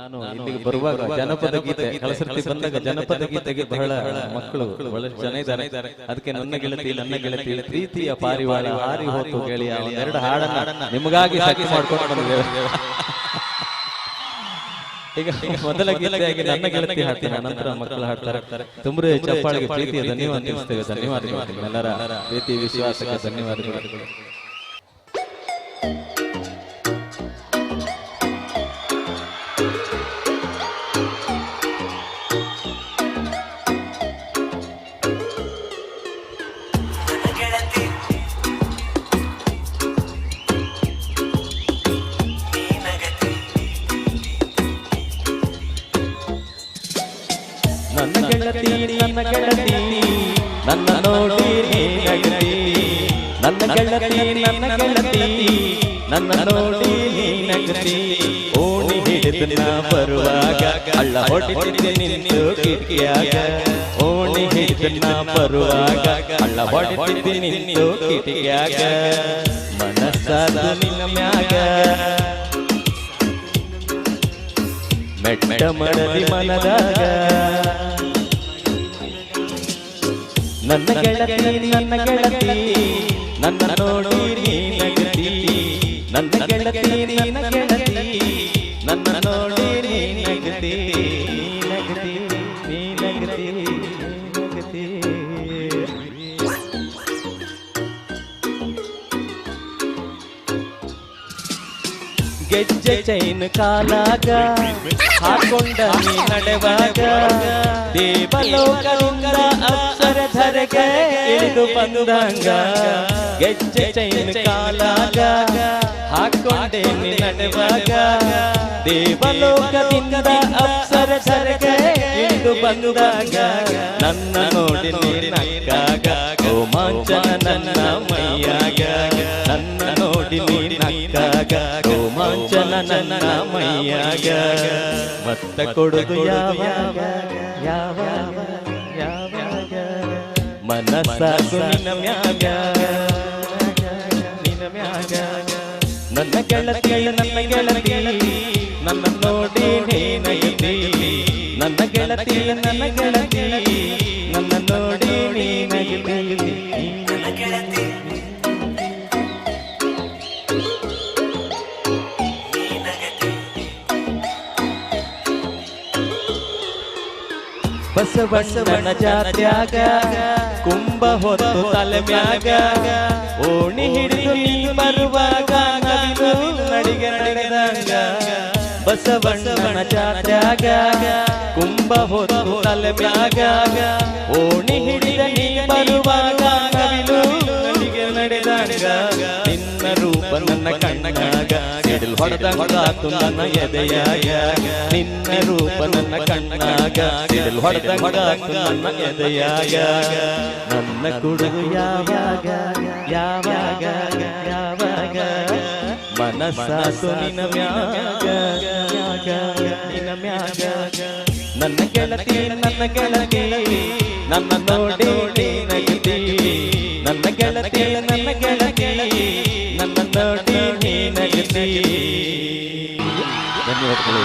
ನಾನು ಇಲ್ಲಿಗೆ ಬರುವಾಗ ಜನಪದ ಗೀತೆ ಕಳಸರ್ತಿ ಬಂದಾಗ ಜನಪದ ಗೀತೆಗೆ ಬಹಳ ಮಕ್ಕಳು ಬಹಳಷ್ಟು ಜನ ಇದ್ದಾರೆ. ಅದಕ್ಕೆ ನನ್ನ ಗೆಳತಿ ನನ್ನ ಗೆಳತಿ ಪ್ರೀತಿಯ ಪಾರಿವಾಳ ಹಾರಿ ಹೋತು ಕೇಳಿ ಎರಡು ಹಾಡನ್ನ ನಿಮಗಾಗಿ ಸಾಕಿ ಮಾಡ್ಕೊಂಡು ಬಂದಿದ್ದೇವೆ. ಈಗ ಮೊದಲ ಗೀತೆಯಾಗಿ ನನ್ನ ಗೆಳತಿ ಹಾಡ್ತೀನಿ ಅನಂತರ ಮಕ್ಕಳು ಹಾಡ್ತಾರೆ. ತುಂಬಾ ಚಪ್ಪಾಳಿಗೆ ಪ್ರೀತಿಯ ಧನ್ಯವಾದ ತಿಳಿಸ್ತೇವೆ ಧನ್ಯವಾದಗಳು. ಎಲ್ಲರ ಪ್ರೀತಿ ವಿಶ್ವಾಸಕ್ಕೆ ಧನ್ಯವಾದಗಳು. ಗೆಳತಿ, ನನ್ನ ಗೆಳತಿ, ನನ್ನ ನೋಡಿ ನಗತಿ ನನ್ನ ಗೆಳತಿ ನನ್ನ ಗೆಳತಿ, ನನ್ನ ನೋಡಿ ನಗತಿ ಓಣಿ ಹಿಡಿದು ನಾ ಬರುವಾಗ ಅಳ್ಳ ಹೊಡೆದಿದೆ ನಿಂತು ಕಿಟಕಿಯಾಗ. ಓಣಿ ಹಿಡಿದು ನಾ ಬರುವಾಗ ಅಳ್ಳ ಹೊಡೆದಿದೆ ನಿಂತು ಕಿಟಕಿಯಾಗ. ಮನಸ್ಸಾದ ನಿನ್ನ ಮ್ಯಾಗ. ಮೆಟ್ಟ ಮಡದಿ ಮನದಾಗ. ನನ್ನ ಗೆಳತಿ ನನ್ನ ಗೆಳತಿ ನನ್ನ ಗೆಜ್ಜೆ ಚೈನ್ ಕಾಲಾಗ, ಹಾಕೊಂಡ ನೀ ನಡೆವಾಗ, ದೇವಲೋಕದಿಂದ ಅಪ್ಸರ ಧರೆಗೆ ಇಳಿದು ಬಂದಂಗ. ಗೆಜ್ಜೆ ಚೈನ್ ಕಾಲಾಗ, ಹಾಕೊಂಡೆ ನೀ ನಡೆವಾಗ, ದೇವಲೋಕದಿಂದ ಅಪ್ಸರ ಧರೆಗೆ ಇಳಿದು ಬಂದಾಗ. ನನ್ನ ನೋಡಿ ನೀ ನಕ್ಕಾಗ ರೋಮಾಂಚನ ನನ್ನ ಮೈಯಾಗ ನನ್ನ ನೋಡಿ ನೀ ನಕ್ಕಾಗ ರೋಮಾಂಚನ ನನ್ನ ಮೈಯಾಗ. ಮತ್ತ ಕೊಡುದು ಯಾವಾಗ? ಯಾವಾಗ? ಯಾವಾಗ? ಮನಸ್ಸಾಗು ನಿನ್ನ ಮ್ಯಾಗ. ನಿನ್ನ ಮ್ಯಾಗ. ನನ್ನ ಗೆಳತಿ ನನ್ನ ಗೆಳತಿ, ನನ್ನ ನೋಡಿ ನೀ ನಗತಿ ನನ್ನ ಗೆಳತಿ ನನ್ನ ಗೆಳತಿ. ಬಸವಣ್ಣನ ಜಾತ್ಯಾಗ, ಕುಂಭ ಹೊತ್ತು ತಲೆ ಮ್ಯಾಗ, ಓಣಿ ಹಿಡಿದು ನೀ ಬರುವಾಗ ನಡಿಗೆ ನಡೆದಂಗ. ಬಸವಣ್ಣನ ಜಾತ್ಯಾಗ, ಕುಂಭ ಹೊತ್ತು ತಲೆ ಮ್ಯಾಗ, ಓಣಿ ರೂಪ ನನ್ನ ಕಣ್ಣಾಗ ಸಿಡಿಲ್ ಹೊಡೆದಂಗಾತು ನನ್ನ ಎದೆಯಾಗ. ನಿನ್ನ ರೂಪ ನನ್ನ ಕಣ್ಣಾಗ ಸಿಡಿಲ್ ಹೊಡೆದಂಗಾತು ನನ್ನ ಎದೆಯಾಗ. ನನ್ನ ಕುಡುಗು ಯಾವಾಗ ಯಾವಾಗ ಯಾವಾಗ? ಮನಸ್ಸಾಸು ನಿನ್ನ ಮ್ಯಾಗ ನಿನ್ನ ಮ್ಯಾಗ. ನನ್ನ ಗೆಳತಿ ನನ್ನ ಗೆಳತಿ, ನನ್ನ ನೋಡಿ ನಗತಿ ನನ್ನ ಗೆಳತಿ ನನ್ನ ಗೆಳತಿ. ನನ್ನ ನೋಡಿ ನೀ ನಗತಿ ಧನ್ಯವಾದಗಳು